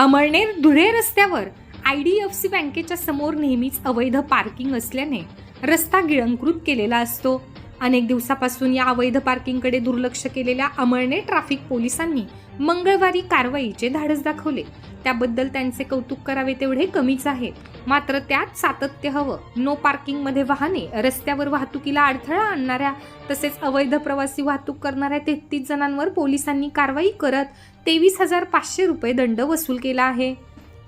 अमळनेर धुळे रस्त्यावर I D F C बँकेच्या समोर नेहमीच अवैध पार्किंग असल्याने रस्ता गिळंकृत केलेला असतो. अनेक दिवसापासून या अवैध पार्किंगकडे दुर्लक्ष केलेल्या अमळनेर ट्रॅफिक पोलिसांनी मंगळवारी कारवाईचे धाडस दाखवले. त्याबद्दल त्यांचे कौतुक करावे तेवढे कमीच आहे. मात्र त्यात सातत्य हवं. नो पार्किंगमध्ये वाहने रस्त्यावर वाहतुकीला अडथळा आणणाऱ्या तसेच अवैध प्रवासी वाहतूक करणाऱ्या तेहतीस जणांवर पोलिसांनी कारवाई करत तेवीस हजार पाचशे रुपये दंड वसूल केला आहे.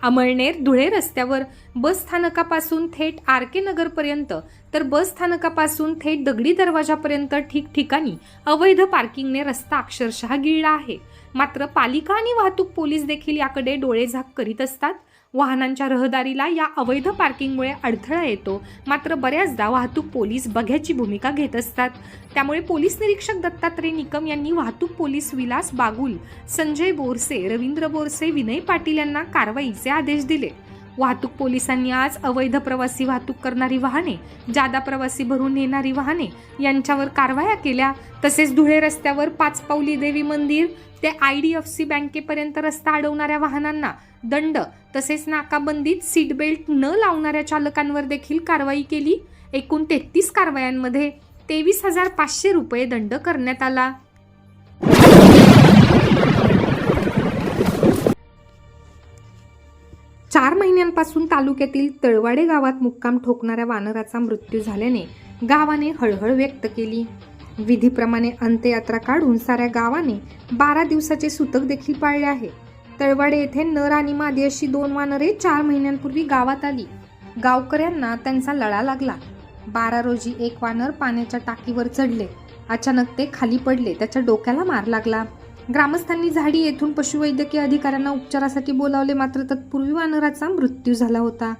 अमळनेर धुळे रस्त्यावर बस स्थानकापासून थेट आर के नगरपर्यंत तर बस स्थानकापासून थेट दगडी दरवाजापर्यंत ठिकठिकाणी अवैध पार्किंगने रस्ता अक्षरशः गिळला आहे. मात्र पालिका आणि वाहतूक पोलीस देखील याकडे डोळेझाक करीत असतात. वाहनांच्या रहदारीला या अवैध पार्किंगमुळे अडथळा येतो. मात्र बऱ्याचदा वाहतूक पोलीस बघ्याची भूमिका घेत असतात. त्यामुळे पोलीस निरीक्षक दत्तात्रय निकम यांनी वाहतूक पोलीस विलास बागुल संजय बोरसे रवींद्र बोरसे विनय पाटील यांना कारवाईचे आदेश दिले. वाहतूक पोलिसांनी आज अवैध प्रवासी वाहतूक करणारी वाहने जादा प्रवासी भरून नेणारी वाहने यांच्यावर कारवाया केल्या. तसेच धुळे रस्त्यावर पाचपावली देवी मंदिर ते आय डी एफ सी बँकेपर्यंत रस्ता अडवणाऱ्या वाहनांना दंड तसेच नाकाबंदीत सीट बेल्ट न लावणाऱ्या चालकांवर देखील कारवाई केली. एकूण तेहतीस कारवायांमध्ये तेवीस हजार पाचशे रुपये दंड करण्यात आला. चार महिन्यांपासून तालुक्यातील तळवाडे गावात मुक्काम ठोकणाऱ्या वानराचा मृत्यू झाल्याने गावाने हळहळ व्यक्त केली. विधीप्रमाणे अंत्ययात्रा काढून साऱ्या गावाने बारा दिवसाचे सुतक देखील पाळले आहे. तळवाडे येथे नर आणि मादी अशी दोन वानरे चार महिन्यांपूर्वी गावात आली. गावकऱ्यांना त्यांचा लळा लागला. बारा रोजी एक वानर पाण्याच्या टाकीवर चढले. अचानक ते खाली पडले त्याच्या डोक्याला मार लागला. ग्रामस्थांनी झाडी येथून पशुवैद्यकीय अधिकाऱ्यांना उपचारासाठी बोलावले मात्र तत्पूर्वी वानराचा मृत्यू झाला होता.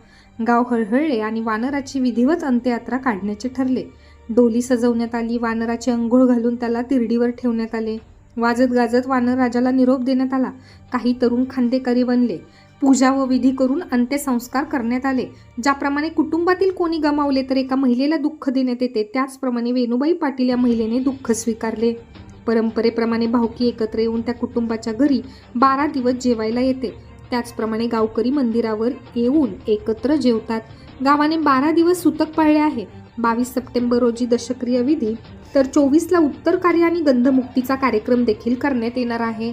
गाव हळहळले आणि वानराची विधिवत अंत्ययात्रा काढण्याचे ठरले. डोली सजवण्यात आली वानराची अंघोळ घालून त्याला तिरडीवर ठेवण्यात आले. वाजत गाजत वानर राजाला निरोप देण्यात आला. काही तरुण खांदेकरी बनले. पूजा व विधी करून अंत्यसंस्कार करण्यात आले. ज्याप्रमाणे कुटुंबातील कोणी गमावले तर एका महिलेला दुःख देण्यात येते त्याचप्रमाणे वेणुबाई पाटील या महिलेने दुःख स्वीकारले. परंपरेप्रमाणे भावकी एकत्र येऊन त्या कुटुंबाच्या घरी बारा दिवस जेवायला येते. त्याचप्रमाणे गावकरी मंदिरावर येऊन एकत्र जेवतात. गावाने बारा दिवस सुतक पाळले आहे. बावीस सप्टेंबर रोजी दशक्रिय विधी तर चोवीसला उत्तर कार्य आणि गंधमुक्तीचा कार्यक्रम देखील करण्यात येणार आहे.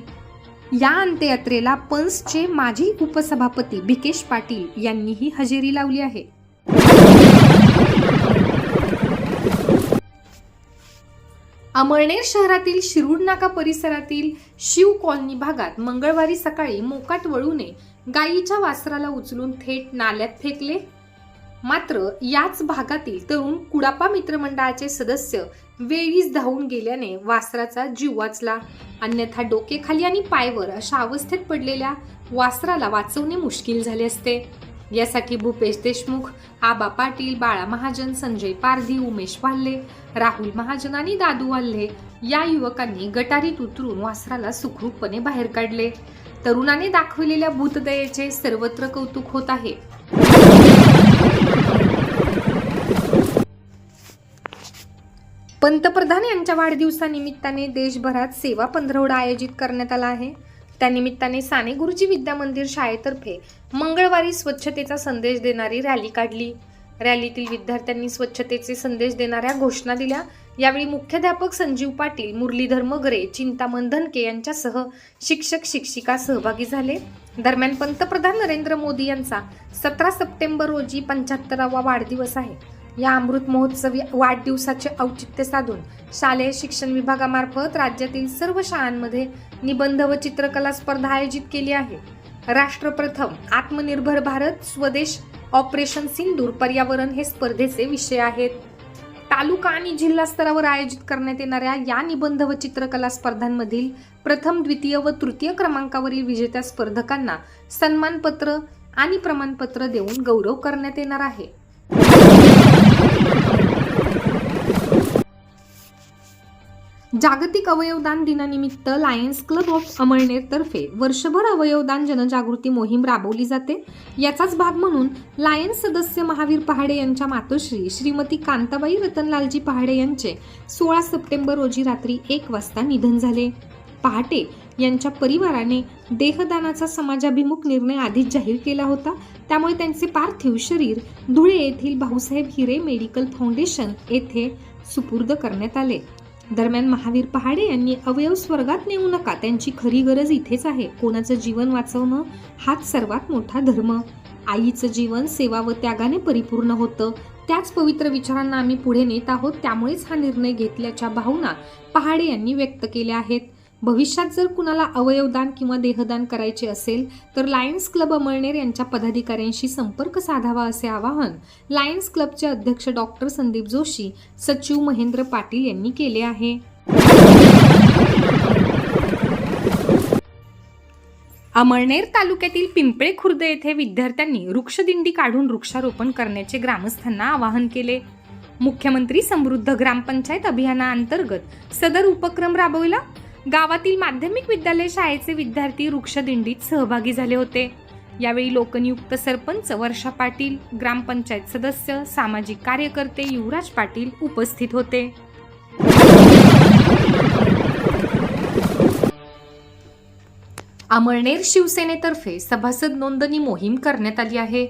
या अंत्ययात्रेला पन्सचे माजी उपसभापती भिकेश पाटील यांनीही हजेरी लावली आहे. अमळनेर शहरातील शिरूड नाका परिसरातील शिव कॉलनी भागात मंगळवारी सकाळी मोकाट वळूने गायीच्या वासराला उचलून थेट नाल्यात फेकले. मात्र याच भागातील तरुण कुडापा मित्रमंडळाचे सदस्य वेळीच धावून गेल्याने वासराचा जीव वाचला. अन्यथा डोकेखाली आणि पायवर अशा अवस्थेत पडलेल्या वासराला वाचवणे मुश्किल झाले असते. यासाठी भूपेश देशमुख आबा पाटील बाळा महाजन संजय पारधी उमेश वाल्हे राहुल महाजन आणि दादू वाल्हे या युवकांनी गटारीत उतरून वासराला सुखरूपपणे बाहेर काढले. तरुणाने दाखवलेल्या भूतदयेचे सर्वत्र कौतुक होत आहे. पंतप्रधान यांच्या वाढदिवसानिमित्ताने देशभरात सेवा पंधरवडा आयोजित करण्यात आला आहे. त्यानिमित्ताने साने गुरुजी विद्या मंदिर शाळेतर्फे मंगळवारी स्वच्छतेचा संदेश देणारी रॅली काढली. रॅलीतील विद्यार्थ्यांनी स्वच्छतेचे संदेश देणाऱ्या घोषणा दिल्या. यावेळी मुख्याध्यापक संजीव पाटील मुरलीधर मगरे चिंतामण धनके यांच्यासह शिक्षक शिक्षिका सहभागी झाले. दरम्यान पंतप्रधान नरेंद्र मोदी यांचा सतरा सप्टेंबर रोजी पंच्याहत्तरावा वाढदिवस आहे. या अमृत महोत्सवी वाढदिवसाचे औचित्य साधून शालेय शिक्षण विभागामार्फत राज्यातील सर्व शाळांमध्ये निबंध व चित्रकला स्पर्धा आयोजित केली आहे. राष्ट्रप्रथम आत्मनिर्भर भारत स्वदेश ऑपरेशन सिंदूर पर्यावरण हे स्पर्धेचे विषय आहेत. तालुका आणि जिल्हा स्तरावर आयोजित करण्यात येणाऱ्या या निबंध व चित्रकला स्पर्धांमधील प्रथम द्वितीय व तृतीय क्रमांकावरील विजेत्या स्पर्धकांना सन्मानपत्र आणि प्रमाणपत्र देऊन गौरव करण्यात येणार आहे. जागतिक अवयवदान दिनानिमित्त लायन्स क्लब ऑफ अमळनेरतर्फे वर्षभर अवयवदान जनजागृती मोहीम राबवली जाते. याचाच भाग म्हणून लायन्स सदस्य महावीर पहाडे यांच्या मातोश्री श्रीमती कांताबाई रतनलालजी पहाडे यांचे सोळा सप्टेंबर रोजी रात्री एक वाजता निधन झाले. पहाटे यांच्या परिवाराने देहदानाचा समाजाभिमुख निर्णय आधीच जाहीर केला होता. त्यामुळे त्यांचे पार्थिव शरीर धुळे येथील भाऊसाहेब हिरे मेडिकल फाउंडेशन येथे सुपूर्द करण्यात आले. दरम्यान महावीर पहाडे यांनी अवयव स्वर्गात नेऊ नका त्यांची खरी गरज इथेच आहे. कोणाचं जीवन वाचवणं हाच सर्वात मोठा धर्म. आईचं जीवन सेवा व त्यागाने परिपूर्ण होतं. त्याच पवित्र विचारांना आम्ही पुढे नेत आहोत त्यामुळेच हा निर्णय घेतल्याच्या भावना पहाडे यांनी व्यक्त केल्या आहेत. भविष्यात जर कुणाला अवयवदान किंवा देहदान करायचे असेल तर लायन्स क्लब अमळनेर यांच्या पदाधिकाऱ्यांशी संपर्क साधावा असे आवाहन लायन्स क्लबचे अध्यक्ष डॉक्टर संदीप जोशी सचिव महेंद्र पाटील यांनी केले आहे. अमळनेर तालुक्यातील पिंपळे खुर्द येथे विद्यार्थ्यांनी वृक्षदिंडी काढून वृक्षारोपण करण्याचे ग्रामस्थांना आवाहन केले. मुख्यमंत्री समृद्ध ग्रामपंचायत अभियानाअंतर्गत सदर उपक्रम राबविला. गावातील माध्यमिक विद्यालय शाळेचे विद्यार्थी वृक्षदिंडीत सहभागी झाले होते. यावेळी लोकनियुक्त सरपंच वर्षा पाटील ग्रामपंचायत सदस्य सामाजिक कार्यकर्ते युवराज पाटील उपस्थित होते. अमळनेर शिवसेनेतर्फे सभासद नोंदणी मोहीम करण्यात आली आहे.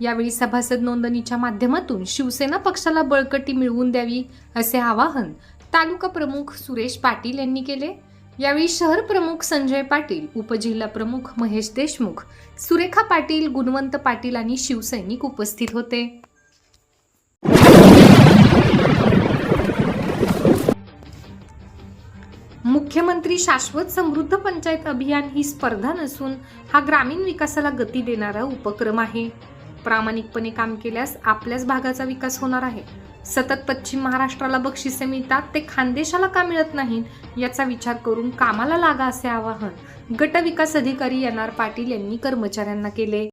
यावेळी सभासद नोंदणीच्या माध्यमातून शिवसेना पक्षाला बळकटी मिळवून द्यावी असे आवाहन तालुका प्रमुख सुरेश पाटील यांनी केले. यावेळी शहर प्रमुख संजय पाटील उपजिल्हा प्रमुख महेश देशमुख सुरेखा पाटील गुणवंत पाटील आणि शिवसैनिक उपस्थित होते. मुख्यमंत्री शाश्वत समृद्ध पंचायत अभियान ही स्पर्धा नसून हा ग्रामीण विकासाला गती देणारा उपक्रम आहे. प्रामाणिकपणे काम केल्यास आपल्याच भागाचा विकास होणार आहे. सतत पश्चिम महाराष्ट्राला बक्षिसे मिळतात ते खानदेशाला का मिळत नाहीत? याचा विचार करून कामाला लागा असे आवाहन गट विकास अधिकारी एन आर पाटील यांनी कर्मचाऱ्यांना केले.